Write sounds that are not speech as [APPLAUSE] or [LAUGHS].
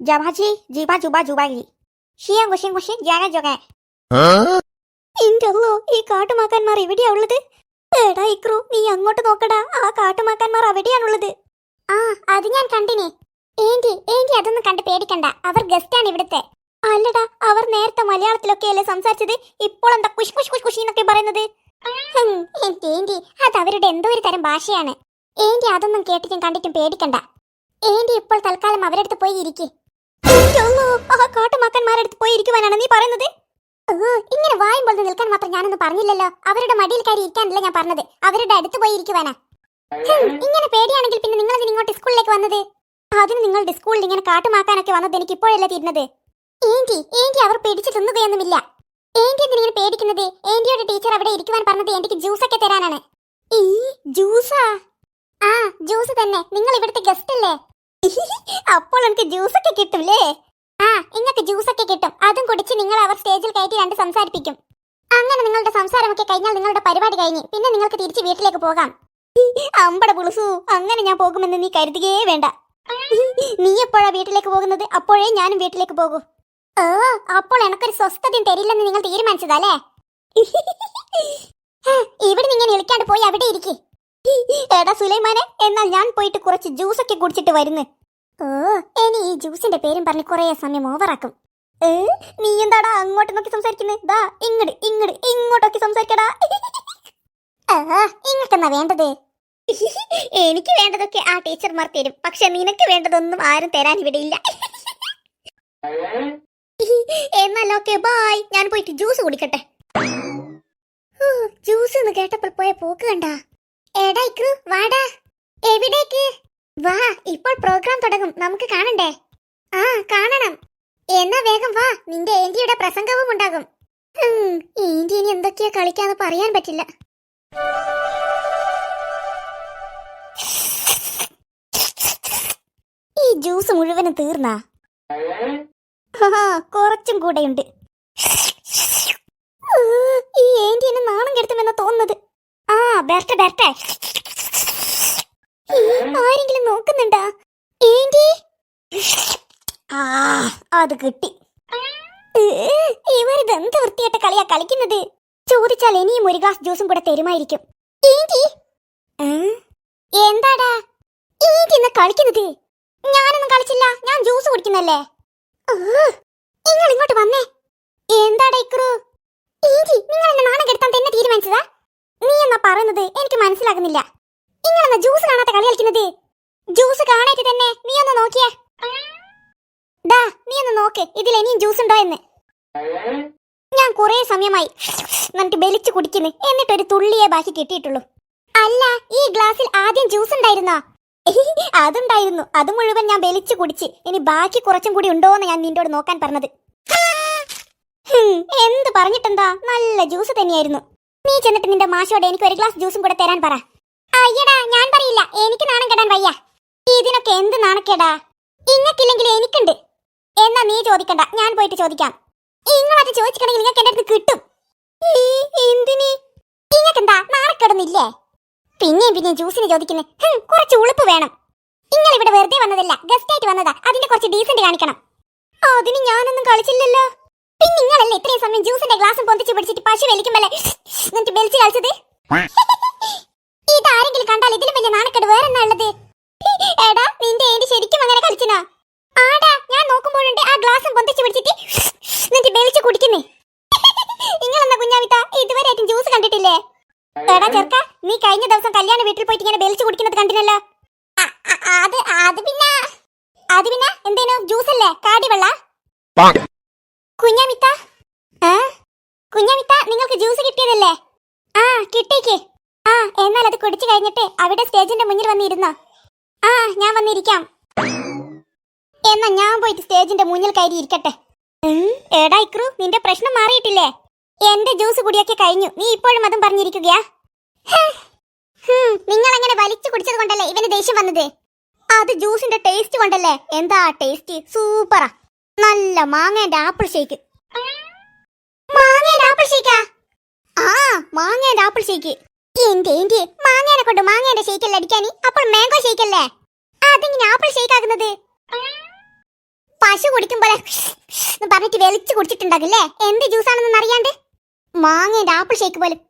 ജാഭാജി ജീബ ജുബ ജുബാഗി ഷിയാ കുശിൻ കുശിൻ ജാഗ ജോഗ ഇന്റല്ലോ ഈ കാട്ടുമാക്കാന്മാർ എവിടെയാ ഉള്ളത് എടാ ഇക്രു നീ അങ്ങോട്ട് നോക്കടാ. ആ കാട്ടുമാക്കാന്മാർ അവിടെയാണുള്ളത്. ആ അത് ഞാൻ കണ്ടിനി. ഏന്റി ഏന്റി അതൊന്നും കണ്ട് പേടിക്കണ്ട. അവർ ഗസ്റ്റാണ് ഇവിടുത്തെ. അല്ലടാ അവർ നേരത്തെ മലയാളത്തിലൊക്കെ അല്ലേ സംസാരിച്ചത്? ഇപ്പോൾ എന്താ കുഷ് കുഷ് കുഷ് കുഷി എന്നൊക്കെ പറയുന്നത്? ഏന്റി ഏന്റി അത് അവരുടെ എന്തോ ഒരു തരം ഭാഷയാണ്. ഏന്റി അതൊന്നും കേട്ടിട്ടും കണ്ടിട്ടും പേടിക്കണ്ട. ഏന്റി ഇപ്പോൾ തൽക്കാലം അവരടുത്ത് പോയി ഇരിക്കെ. ആ കാട്ടുമാക്കന്മാരടുത്ത് പോയി ഇരിക്കുവാനാണ് നീ പറയുന്നത്? ഇങ്ങനെ വായുമ്പോൾ നിൽക്കാൻ മാത്രം ഞാനൊന്നും പറഞ്ഞില്ലല്ലോ. അവരുടെ മടിയിൽ കയറി ഇരിക്കാനല്ല ഞാൻ പറഞ്ഞത്. അവരുടെ അടുത്ത് പോയി ഇരിക്കുവാനാ. ഇങ്ങനെ പേടിയാണെങ്കിൽ പിന്നെ നിങ്ങൾ ഇങ്ങോട്ട് സ്കൂളിലേക്ക് വന്നത്? അതിന് നിങ്ങളുടെ സ്കൂളിൽ ഇങ്ങനെ കാട്ടുമാക്കാനൊക്കെ വന്നത് എനിക്ക് ഇപ്പോഴല്ലേ തീരുന്നത്? ഏന്റി ഏന്റി അവർ പിടിച്ചു തിന്നുകയൊന്നുമില്ല ഏന്റി എന്തിനെ പേടിക്കുന്നത്? ഏന്റിയുടെ ടീച്ചർ അവിടെ ഇരിക്കുവാൻ പറഞ്ഞത് എനിക്ക് ജ്യൂസൊക്കെ തരാനാണ്. ഈ ജ്യൂസാ? ആ ജ്യൂസ് തന്നെ. നിങ്ങൾ ഇവിടുത്തെ ഗസ്റ്റ് അല്ലേ? [LAUGHS] അപ്പോൾ എനിക്ക് ജ്യൂസൊക്കെ കിട്ടൂലേ? ആ നിങ്ങൾക്ക് ജ്യൂസൊക്കെ കിട്ടും. അതും കുടിച്ച് നിങ്ങൾ അവർ സ്റ്റേജിൽ കയറ്റി രണ്ട് സംസാരിപ്പിക്കും. അങ്ങനെ നിങ്ങളുടെ സംസാരമൊക്കെ കഴിഞ്ഞാൽ നിങ്ങളുടെ പരിപാടി കഴിഞ്ഞ് പിന്നെ നിങ്ങൾക്ക് തിരിച്ച് വീട്ടിലേക്ക് പോകാം. [LAUGHS] അമ്പട പുളുസു അങ്ങനെ ഞാൻ പോകുമെന്ന് നീ കരുതുകയേ വേണ്ട. [LAUGHS] നീ എപ്പോഴാ വീട്ടിലേക്ക് പോകുന്നത്? അപ്പോഴേ ഞാനും വീട്ടിലേക്ക് പോകൂ. ഓ അപ്പോൾ എനക്കൊരു സ്വസ്ഥതയും തരില്ലെന്ന് നിങ്ങൾ തീരുമാനിച്ചതല്ലേ? ഇവിടെ ഇങ്ങനെ ഇളിക്കാണ്ട് പോയി അവിടെ ഇരിക്കേ. എടാ സുലൈമാനെ എന്നാൽ ഞാൻ പോയിട്ട് കുറച്ച് ജ്യൂസൊക്കെ കുടിച്ചിട്ട് വരുന്നു. ഓ ഇനി ഈ ജ്യൂസിന്റെ പേരും പറഞ്ഞ് കുറേ സമയം ഓവറാക്കും. ഏ നീ എന്താടാ അങ്ങോട്ട് നോക്കി സംസാരിക്കുന്നത് ദാ ഇങ്ങട് ഇങ്ങട് ഇങ്ങോട്ടൊക്കെ സംസാരിക്കടാ. ആ വേണ്ടത്? എനിക്ക് വേണ്ടതൊക്കെ ആ ടീച്ചർമാർ തരും. പക്ഷെ നിനക്ക് വേണ്ടതൊന്നും ആരും തരാൻ ഇവിടെ ഇല്ല. എന്നാൽ ഓക്കെ ബായ്. ഞാൻ പോയിട്ട് ജ്യൂസ് കുടിക്കട്ടെ. ജ്യൂസ് എന്ന് കേട്ടപ്പോൾ പോയ പോക്ക് കണ്ടാ. എടാ വാടാ. എവിടേക്ക്? വാ ഇപ്പോൾ പ്രോഗ്രാം തുടങ്ങും. നമുക്ക് കാണണ്ടേ? ആ കാണണം. എന്നാ വേഗം വാ. നിന്റെ ഏന്റിയുടെ പ്രസംഗവും ഉണ്ടാകും. ഏന്റി ഇനി എന്തൊക്കെയാ കളിക്കാന്ന് പറയാൻ പറ്റില്ല. ഈ ജ്യൂസ് മുഴുവനും തീർന്നാ? കുറച്ചും കൂടെയുണ്ട്. ഈ ഏന്റി നാണം കെടുത്തുമെന്ന് തോന്നുന്നത്. ആ ബെർട്ടെ ബെർട്ടെ. ആരെങ്കിലും നോക്കുന്നുണ്ടാ? ഏന്റി? ആ അത് കിട്ടി. ഇവരിത് എന്ത് വൃത്തിയായിട്ട് കളിയാ കളിക്കുന്നത്? ചോദിച്ചാൽ ഇനിയും ഒരു ഗ്ലാസ് ജ്യൂസും കൂടെ തരുമായിരിക്കും. ഏന്റി? എന്താടാ? ഏന്റി ഇന്ന് കളിക്കുന്നത്? ഞാനൊന്നും കളിച്ചില്ല ഞാൻ ജ്യൂസ് കുടിക്കുന്നല്ലേ? നിങ്ങൾ ഇങ്ങോട്ട് വന്നേ എന്താടാ ഇക്രു ഏന്റി നിങ്ങൾ എന്നെ നാണം കെടുത്താൻ തന്നെ തീരുമാനിച്ചതാ നീ എന്നാ പറയുന്നത് എനിക്ക് മനസ്സിലാകുന്നില്ല. ഇങ്ങനെ ജ്യൂസ് കാണാത്ത കളി കളിക്കുന്നത്? ജ്യൂസ് കാണായിട്ട് തന്നെ നീ ഒന്ന് നോക്കിയേ. ദാ നീ ഒന്ന് നോക്ക് ഇതിൽ ഇനിയും ജ്യൂസ് ഉണ്ടോ എന്ന്. ഞാൻ കുറെ സമയമായി എന്നിട്ട് ബലിച്ചു കുടിക്കുന്നു. എന്നിട്ട് ഒരു തുള്ളിയെ ബാക്കി കിട്ടിയിട്ടുള്ളൂ. അല്ല ഈ ഗ്ലാസ്സിൽ ആദ്യം ജ്യൂസ് ഉണ്ടായിരുന്നോ? [LAUGHS] അതുണ്ടായിരുന്നു. അത് മുഴുവൻ ഞാൻ ബലിച്ചു കുടിച്ച്. ഇനി ബാക്കി കുറച്ചും കൂടി ഉണ്ടോന്ന് ഞാൻ നിന്നോട് നോക്കാൻ പറഞ്ഞത്. എന്ത് പറഞ്ഞിട്ടെന്താ? നല്ല ജ്യൂസ് തന്നെയായിരുന്നു. നീ ചെന്നിട്ട് നിന്റെ മാഷോട് എനിക്ക് ഒരു ഗ്ലാസ് ജ്യൂസും കൂടെ തരാൻ പറ. അയ്യടാ ഞാൻ പറയില്ല. എനിക്ക് നാണം കെടാൻ വയ്യ. ഇതിനൊക്കെ എന്ത് നാണക്കേടാ? ഇങ്ങക്കില്ലെങ്കിൽ എനിക്കുണ്ട്. എന്നാ നീ ചോദിക്കണ്ട. ഞാൻ പോയിട്ട് ചോദിക്കാം. ഇങ്ങളത് ചോദിച്ചിട്ടുണ്ടെങ്കിൽ നിങ്ങൾക്ക് എന്റെ അടുത്ത് കിട്ടും. ഇങ്ങക്കെന്താ നാണക്കെടുന്നില്ലേ പിന്നെയും പിന്നെയും ജ്യൂസിന് ചോദിക്കുന്നേ കുറച്ച് ഉളുപ്പ് വേണം. നിങ്ങൾ ഇവിടെ വെറുതെ വന്നതല്ല ഗസ്റ്റ് ആയിട്ട് വന്നതാ. അതിന്റെ കുറച്ച് ഡീസന്റ് കാണിക്കണം. അതിന് ഞാനൊന്നും കളിച്ചില്ലല്ലോ. പിന്നെ നിങ്ങളല്ലേ ഇത്രയും സമയം ജ്യൂസിന്റെ ഗ്ലാസും പൊന്തിച്ച് പിടിച്ചിട്ട് പശു വലിക്കുമ്പല്ലേ എന്നിട്ട് ബെൽച്ച് കളിച്ചത് [LAUGHS] ഇതാരെങ്കിലും കണ്ടാൽ ഇതിലും വലിയ നാണക്കേട് വേറെ ഉള്ളത്? എടാ നിന്റെ ഏന്റി ശരിക്കും അങ്ങനെ കളിച്ചിനാ ആടാ ഞാൻ നോക്കുമ്പോഴുണ്ട് ആ ഗ്ലാസും പൊന്തിച്ച് പിടിച്ചിട്ട് എന്നിട്ട് ബെൽച്ച് കുടിക്കുന്നേ. [LAUGHS] നിങ്ങളെന്നാ കുഞ്ഞാവിത്ത? ഇതുവരെ ആയിട്ടും ജ്യൂസ് കണ്ടിട്ടില്ലേ? എടാ ചെറുക്ക നീ കഴിഞ്ഞ ദിവസം കല്യാണ വീട്ടിൽ പോയിട്ട് ഇങ്ങനെ ബെൽച്ച് കുടിക്കുന്നത് അ- അത് അത് പിന്നെ അത് പിന്നെ എന്തേനു? ജ്യൂസ് അല്ലേ കാടി വെള്ള കുഞ്ഞാമിത്ത? ആ? കുഞ്ഞാമിത്ത നിങ്ങൾക്ക് ജ്യൂസ് കിട്ടിയതല്ലേ? ആ കിട്ടേക്ക്. ആ എന്നാൽ അത് കുടിച്ചു കഴിഞ്ഞിട്ട് അവിടെ സ്റ്റേജിന്റെ മുന്നിൽ വന്നിരുന്നോ? ആ ഞാൻ വന്നിരിക്കാം. എന്നാ ഞാൻ പോയിട്ട് സ്റ്റേജിന്റെ മുന്നിൽ കയറി ഇരിക്കട്ടെ. എടാ ഇക്രു നിന്റെ പ്രശ്നം മാറിയിട്ടില്ലേ? എന്റെ ജ്യൂസ് കുടിയൊക്കെ കഴിഞ്ഞു. നീ ഇപ്പോഴും അതും പറഞ്ഞിരിക്കുകയാ? നിങ്ങൾ അങ്ങനെ വലിച്ചു കുടിച്ചത് കൊണ്ടല്ലേ ഇവന് ദേഷ്യം വന്നത്? അത് ജ്യൂസിന്റെ ടേസ്റ്റ് കൊണ്ടല്ലേ? എന്താ ടേസ്റ്റ് സൂപ്പറാ. നല്ല മാങ്ങേന്റെ ആപ്പിൾ ഷേക്ക്. മാങ്ങേന്റെ ആപ്പിൾ ഷേക്കാ? ആ മാങ്ങേന്റെ ആപ്പിൾ ഷേക്ക്. എന്റെ എന്റെ മാങ്ങേനെ കൊണ്ട് മാങ്ങേന്റെ ഷേക്കല്ല അടിക്കാനി? അപ്പോൾ മാംഗോ ഷേക്ക് അല്ലേ അതെങ്ങനെ ആപ്പിൾ ഷേക്ക് ആകുന്നത് പശു കുടിക്കും പോലെ പറഞ്ഞിട്ട് വലിച്ചു കുടിച്ചിട്ടുണ്ടാകില്ലേ എന്ത് ജ്യൂസ് ആണെന്ന് അറിയാണ്ട് മാങ്ങേന്റെ ആപ്പിൾ ഷേക്ക് പോലും.